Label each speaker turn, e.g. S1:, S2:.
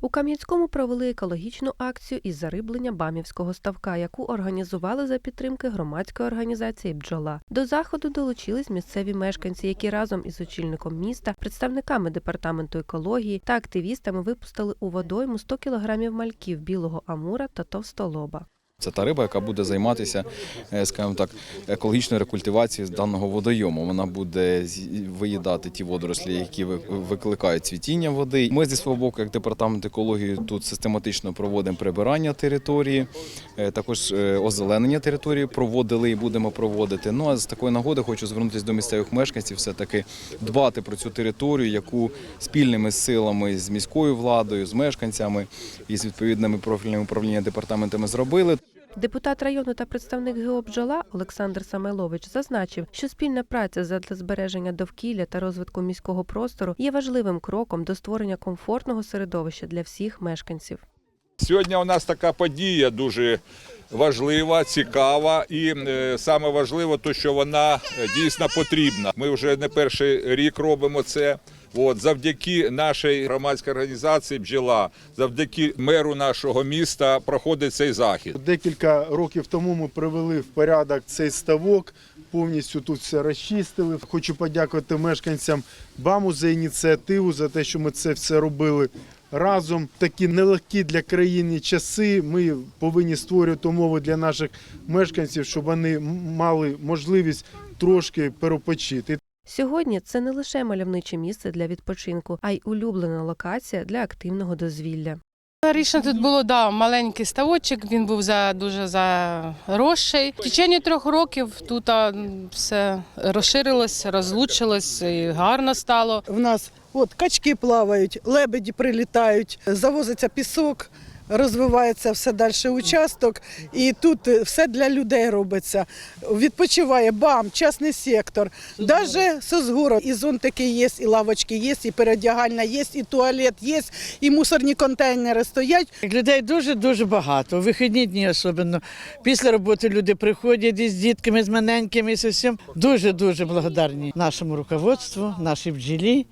S1: У Кам'янському провели екологічну акцію із зариблення Бамівського ставка, яку організували за підтримки громадської організації Бджола. До заходу долучились місцеві мешканці, які разом із очільником міста, представниками департаменту екології та активістами випустили у водойму 100 кілограмів мальків білого амура та товстолоба.
S2: Це та риба, яка буде займатися, е, скажімо так, екологічною рекультивацією даного водойому. Вона буде виїдати ті водорослі, які ви- викликають цвітіння води. Ми зі свого боку, як департамент екології, тут систематично проводимо прибирання території, е, також е, озеленення території проводили і будемо проводити. Ну а з такої нагоди хочу звернутися до місцевих мешканців, все таки дбати про цю територію, яку спільними силами з міською владою, з мешканцями і з відповідними профільними управління департаментами зробили.
S1: Депутат району та представник ГО «Бджола» Олександр Самойлович зазначив, що спільна праця задля збереження довкілля та розвитку міського простору є важливим кроком до створення комфортного середовища для всіх мешканців.
S3: Сьогодні у нас така подія дуже важлива, цікава, і е, саме важливо, то що вона е, дійсно потрібна. Ми вже не перший рік робимо це. От завдяки нашій громадській організації бджола, завдяки меру нашого міста проходить цей захід.
S4: Декілька років тому ми привели в порядок цей ставок, повністю тут все розчистили. Хочу подякувати мешканцям БАМу за ініціативу, за те, що ми це все робили разом. Такі нелегкі для країни часи. Ми повинні створювати умови для наших мешканців, щоб вони мали можливість трошки перепочити.
S1: Сьогодні це не лише мальовниче місце для відпочинку, а й улюблена локація для активного дозвілля.
S5: Річно тут було да, маленький ставочок, він був за дуже заросший. В течение трьох років тут а, все розширилось, розлучилось і гарно стало.
S6: В нас от качки плавають, лебеді прилітають, завозиться пісок. Розвивається все далі участок, і тут все для людей робиться. Відпочиває БАМ, частний сектор, навіть Сосгород. І зонтики є, і лавочки є, і передягальна є, і туалет є, і мусорні контейнери стоять.
S7: Людей дуже дуже багато. Вихідні дні особливо. Після роботи люди приходять із дітками, з маленькими, з усім. Дуже дуже благодарні нашому руководству, нашій бджілі.